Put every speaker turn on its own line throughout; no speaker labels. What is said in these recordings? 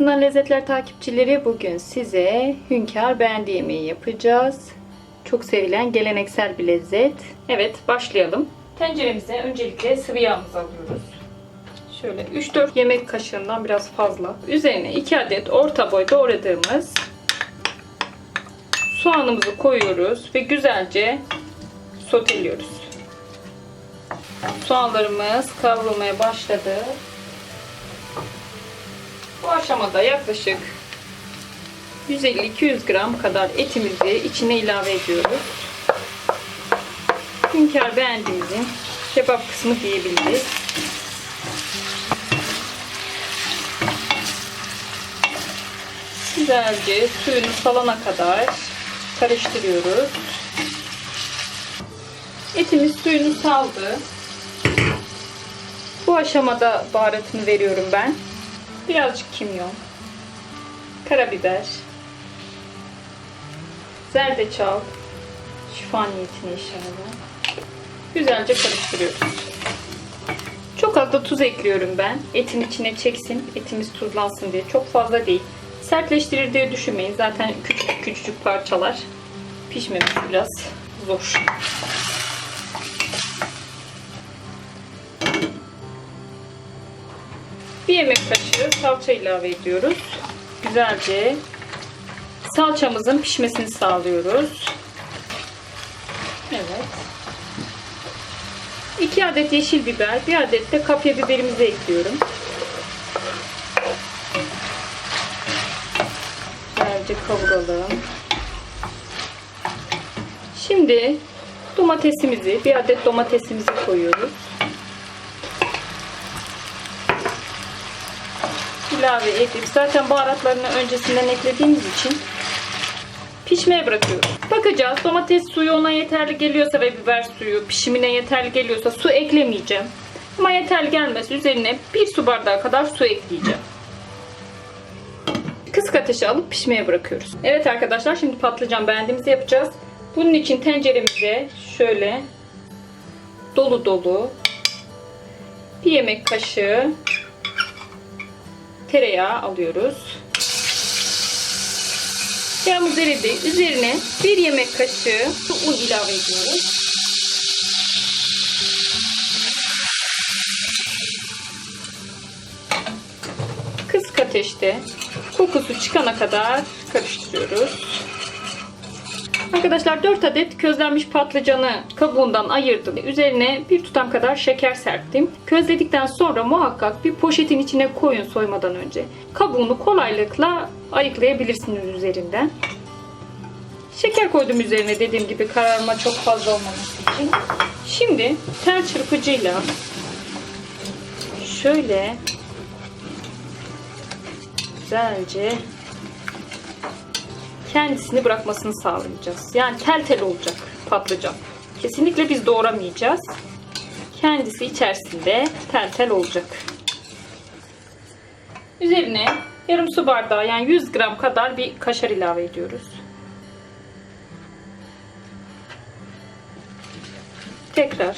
Ramazan Lezzetler takipçileri bugün size hünkâr beğendi yemeği yapacağız. Çok sevilen geleneksel bir lezzet. Evet başlayalım. Tenceremize öncelikle sıvı yağımızı alıyoruz. Şöyle 3-4 yemek kaşığından biraz fazla. Üzerine 2 adet orta boy doğradığımız soğanımızı koyuyoruz ve güzelce soteliyoruz. Soğanlarımız kavrulmaya başladı. Bu aşamada yaklaşık 150-200 gram kadar etimizi içine ilave ediyoruz. Hünkâr beğendiğimizin kebap kısmı diyebiliriz. Güzelce suyunu salana kadar karıştırıyoruz. Etimiz suyunu saldı. Bu aşamada baharatını veriyorum ben. Birazcık kimyon, karabiber, zerdeçal, şifa niyetine inşallah. Güzelce karıştırıyoruz. Çok az da tuz ekliyorum ben. Etin içine çeksin, etimiz tuzlansın diye. Çok fazla değil. Sertleştirir diye düşünmeyin. Zaten küçük küçücük parçalar. Pişmemiz biraz zor. Bir yemek kaşığı salça ilave ediyoruz. Güzelce salçamızın pişmesini sağlıyoruz. Evet. 2 adet yeşil biber, bir adet de kapya biberimizi ekliyorum. Güzelce kavuralım. Şimdi domatesimizi, bir adet domatesimizi koyuyoruz. İlave edip zaten baharatlarını öncesinden eklediğimiz için pişmeye bırakıyoruz. Bakacağız domates suyu ona yeterli geliyorsa ve biber suyu pişimine yeterli geliyorsa su eklemeyeceğim. Ama yeterli gelmesi üzerine bir su bardağı kadar su ekleyeceğim. Kısık ateşe alıp pişmeye bırakıyoruz. Evet arkadaşlar şimdi patlıcan beğendiğimizi yapacağız. Bunun için tenceremize şöyle dolu dolu bir yemek kaşığı tereyağı alıyoruz. Yağımız eridi. Üzerine bir yemek kaşığı un ilave ediyoruz. Kısık ateşte kokusu çıkana kadar karıştırıyoruz. Arkadaşlar 4 adet közlenmiş patlıcanı kabuğundan ayırdım. Üzerine bir tutam kadar şeker serptim. Közledikten sonra muhakkak bir poşetin içine koyun soymadan önce. Kabuğunu kolaylıkla ayıklayabilirsiniz üzerinden. Şeker koydum üzerine dediğim gibi kararma çok fazla olmaması için. Şimdi tel çırpıcıyla şöyle güzelce kendisini bırakmasını sağlayacağız. Yani tel tel olacak patlıcan. Kesinlikle biz doğramayacağız. Kendisi içerisinde tel tel olacak. Üzerine yarım su bardağı yani 100 gram kadar bir kaşar ilave ediyoruz. Tekrar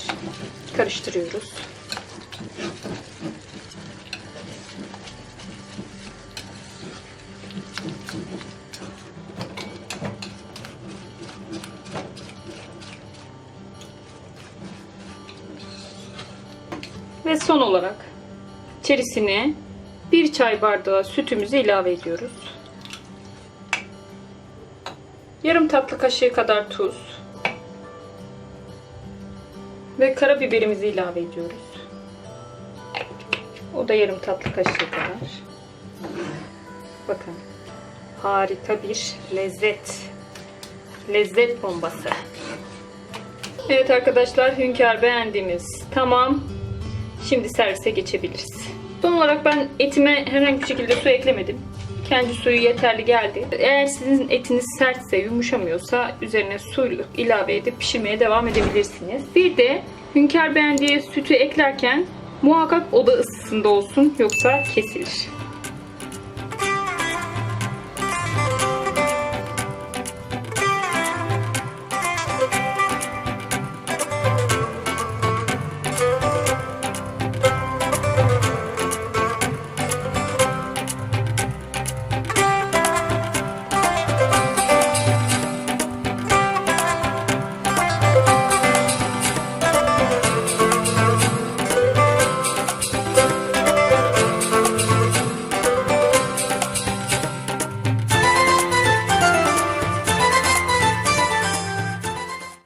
karıştırıyoruz. Son olarak içerisine bir çay bardağı sütümüzü ilave ediyoruz. Yarım tatlı kaşığı kadar tuz ve karabiberimizi ilave ediyoruz. O da yarım tatlı kaşığı kadar. Bakın harika bir lezzet. Lezzet bombası. Evet arkadaşlar hünkâr beğendiğimiz tamam. Şimdi servise geçebiliriz. Son olarak ben etime herhangi bir şekilde su eklemedim. Kendi suyu yeterli geldi. Eğer sizin etiniz sertse, yumuşamıyorsa üzerine su ilave edip pişirmeye devam edebilirsiniz. Bir de hünkâr beğendiği sütü eklerken muhakkak oda ısısında olsun yoksa kesilir.